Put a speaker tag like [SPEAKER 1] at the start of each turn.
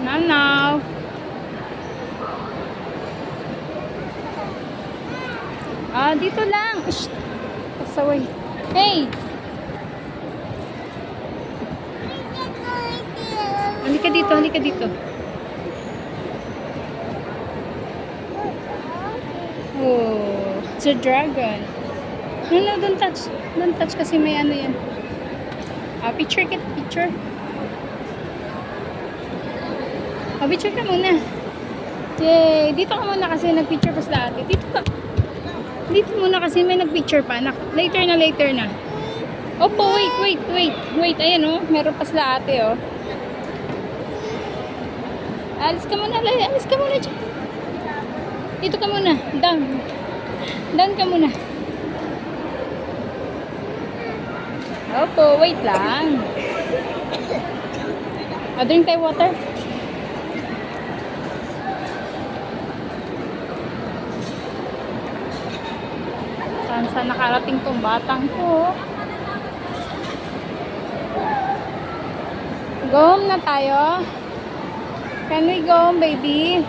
[SPEAKER 1] Nanaw. Ah, dito lang. Shh. Pasaway. Hey! Halika dito, halika dito. Oh, it's a dragon. No, no, don't touch. Don't touch kasi may ano yan. Ah, picture kit, picture. Ah, picture ka muna. Yay! Dito ka muna kasi nag-picture pa sila ate. Dito ka. Dito muna kasi may nag-picture pa. Nak later na, later na. Opo, wait, wait, wait. Wait, ayan oh. Meron pa sila ate oh. Alis ka muna. Alis ka muna dyan. Dito ka muna. Down. Down ka muna. Opo, wait lang. O, drink tayo water. Saan saan nakarating tong batang ko? Go home na tayo. Can we go home, baby?